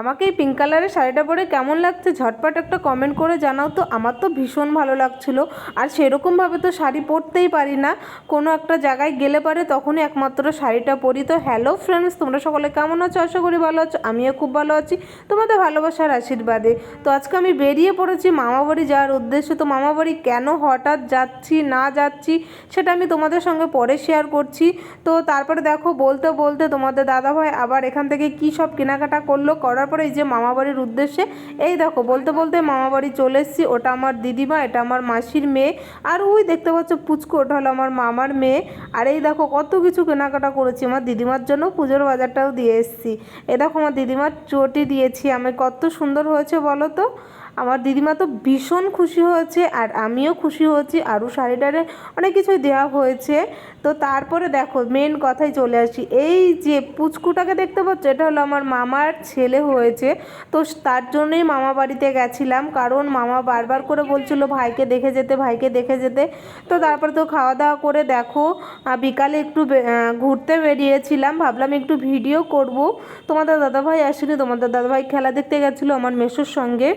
আমাকে এই পিঙ্ক কালারের শাড়িটা পরে কেমন লাগছে? ঝটপট একটা কমেন্ট করে জানাও তো। আমার তো ভীষণ ভালো লাগছিল। আর সেরকমভাবে তো শাড়ি পরতেই পারি না। কোনো একটা জায়গায় গেলে পারে তখনই একমাত্র শাড়িটা পরি। তো হ্যালো ফ্রেন্ডস তোমরা সকলে কেমন আছো? আশা করি ভালো আছো। আমিও খুব ভালো আছি। তোমাদের ভালোবাসার আশীর্বাদে। তো আজকে আমি বেরিয়ে পড়েছি মামাবাড়ি যাওয়ার উদ্দেশ্যে। তো মামাবাড়ি কেন হঠাৎ যাচ্ছি, না যাচ্ছি, সেটা আমি তোমাদের সঙ্গে পরে শেয়ার করছি। তো তারপরে দেখো, বলতে বলতে তোমাদের দাদাভাই আবার এখান থেকে কী সব কেনাকাটা করল, করার পরে এই যে মামাবাড়ির উদ্দেশ্যে, এই দেখো, বলতে বলতে মামাবাড়ি চলে এসেছি, ওটা আমার দিদিমা, এটা আমার মাসির মেয়ে, আর ওই দেখতে পাচ্ছ পুচকু, ওটা হলো আমার মামার মেয়ে, আর এই দেখো কত কিছু কেনাকাটা করেছি, আমার দিদিমার জন্য পুজোর বাজারটাও দিয়ে এসেছি। এ দেখো আমার দিদিমার চটি দিয়েছি, আমি কত সুন্দর হয়েছে বলো তো? আমার দিদিমা তো ভীষণ খুশি হয়েছে আর আমিও খুশি হয়েছি। আরও শাড়িটারে অনেক কিছুই দেওয়া হয়েছে। তো তারপরে দেখো মেন কথায় চলে আসি। এই যে পুচকুটাকে দেখতে পাচ্ছ, এটা হলো আমার মামার ছেলে হয়েছে। তো তার জন্যই মামা বাড়িতে গেছিলাম। কারণ মামা বারবার করে বলছিল, ভাইকে দেখে যেতে, ভাইকে দেখে যেতে। তো তারপরে তো খাওয়া দাওয়া করে দেখো বিকালে একটু ঘুরতে বেরিয়েছিলাম। ভাবলাম একটু ভিডিও করব। তোমাদের দাদাভাই আসেনি, তোমাদের দাদাভাই খেলা দেখতে গেছিল আমার মেসোর সঙ্গে।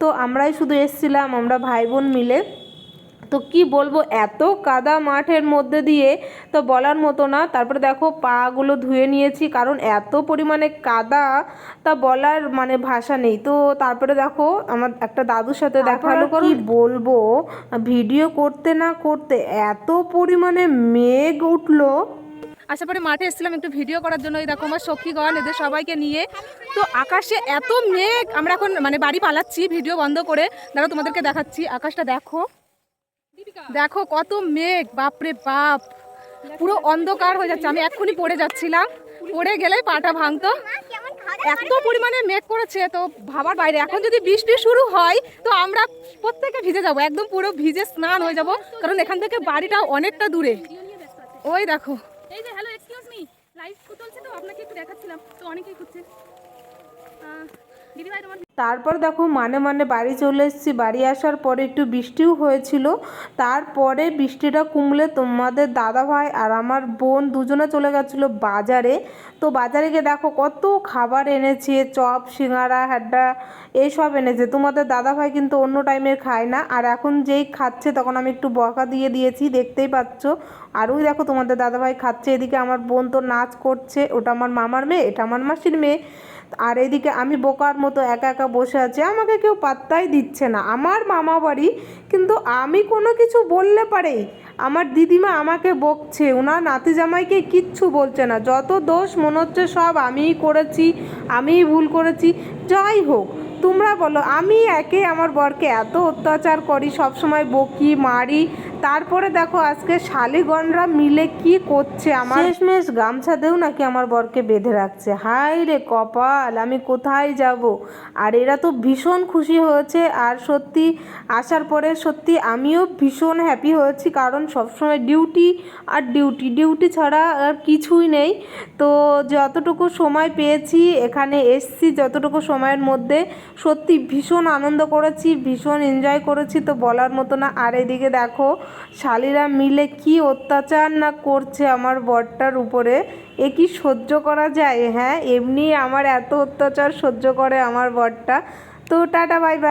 তো আমরাই শুধু এসছিলাম আমরা ভাই বোন মিলে। তো কি বলব এত কাদা মাঠের মধ্যে দিয়ে তো বলার মতো না। তারপরে দেখো পাগুলো ধুয়ে নিয়েছি কারণ এত পরিমাণে কাদা তা বলার মানে ভাষা নেই। তো তারপরে দেখো আমার একটা দাদুর সাথে দেখা হলো কি বলব ভিডিও করতে না করতে এত পরিমাণে মেঘ উঠল। আশা পরে মাঠে এসেছিলাম একটু ভিডিও করার জন্য। এই দেখো আমার সখীগণ, এদের সবাইকে নিয়ে। তো আকাশে এত মেঘ, আমরা এখন মানে বাড়ি পালাচ্ছি ভিডিও বন্ধ করে। দাঁড়া তোমাদেরকে দেখাচ্ছি। আকাশটা দেখো। দেখো কত মেঘ, বাপরে বাপ। পুরো অন্ধকার হয়ে যাচ্ছে। আমি এক্ষুনি পড়ে যাচ্ছিলাম। পড়ে গেলেই পাটা ভাঙতো। এত পরিমাণে মেঘ করেছে, তো ভাবার বাইরে। এখন যদি বৃষ্টি শুরু হয়, তো আমরা প্রত্যেকে ভিজে যাব। একদম পুরো ভিজে স্নান হয়ে যাব। কারণ এখান থেকে বাড়িটা অনেকটা দূরে। ওই দেখো। এই যে হ্যালো এক্সকিউজ মি লাইভ চলছে তো আপনাকে একটু দেখাচ্ছিলাম। তো অনেকেই খুঁজছে। তারপর দেখো মানে মানে বাড়ি চলে এসেছি। বাড়ি আসার পরে একটু বৃষ্টিও হয়েছিল। তারপরে বৃষ্টিটা কমলে তোমাদের দাদা ভাই আর আমার বোন দুজনে চলে গেছিল বাজারে। তো বাজারে গিয়ে দেখো কত খাবার এনেছে, চপ, সিঙ্গারা হ্যাড্ডা এইসব এনেছে। তোমাদের দাদা ভাই কিন্তু অন্য টাইমের খায় না। আর এখন যেই খাচ্ছে তখন আমি একটু বকা দিয়ে দিয়েছি, দেখতেই পাচ্ছ। আর ওই দেখো তোমাদের দাদাভাই খাচ্ছে। এদিকে আমার বোন তো নাচ করছে। ওটা আমার মামার মেয়ে, এটা আমার মাসির মেয়ে। আর এদিকে আমি বোকার মতো একা একা বসে আছি, আমাকে কেউ পাত্তাই দিচ্ছে না। আমার মামা বাড়ি কিন্তু আমি কোনো কিছু বললে পারেই আমার দিদিমা আমাকে বকছে ওনার নাতি জামাইকে কিচ্ছু বলছে না। যত দোষ মনে হচ্ছে সব আমিই করেছি, আমিই ভুল করেছি। যাই হোক, তোমরা বলো, আমি একে আমার বরকে এত অত্যাচার করি, সবসময় বকি, মারি তারপরে দেখো আজকে শালিগণরা মিলে কি করছে আমার শেষমেশ গামছাতেও নাকি আমার বরকে বেঁধে রাখছে। হাই রে কপাল, আমি কোথায় যাব? আর এরা তো ভীষণ খুশি হয়েছে আর সত্যি আসার পরে সত্যি আমিও ভীষণ হ্যাপি হয়েছি কারণ সবসময় ডিউটি আর ডিউটি ডিউটি ছাড়া আর কিছুই নেই। তো যতটুকু সময় পেয়েছি, এখানে এসছি যতটুকু সময়ের মধ্যে সত্যি ভীষণ আনন্দ করেছি, ভীষণ এনজয় করেছি তো বলার মতো না। আর এদিকে দেখো শালিরা মিলে কি অত্যাচার না করছে আমার বরটার উপরে? এ কি সহ্য করা যায়? হ্যাঁ এমনি আমার এত অত্যাচার সহ্য করে আমার বরটা। তো টাটা, বাই বাই।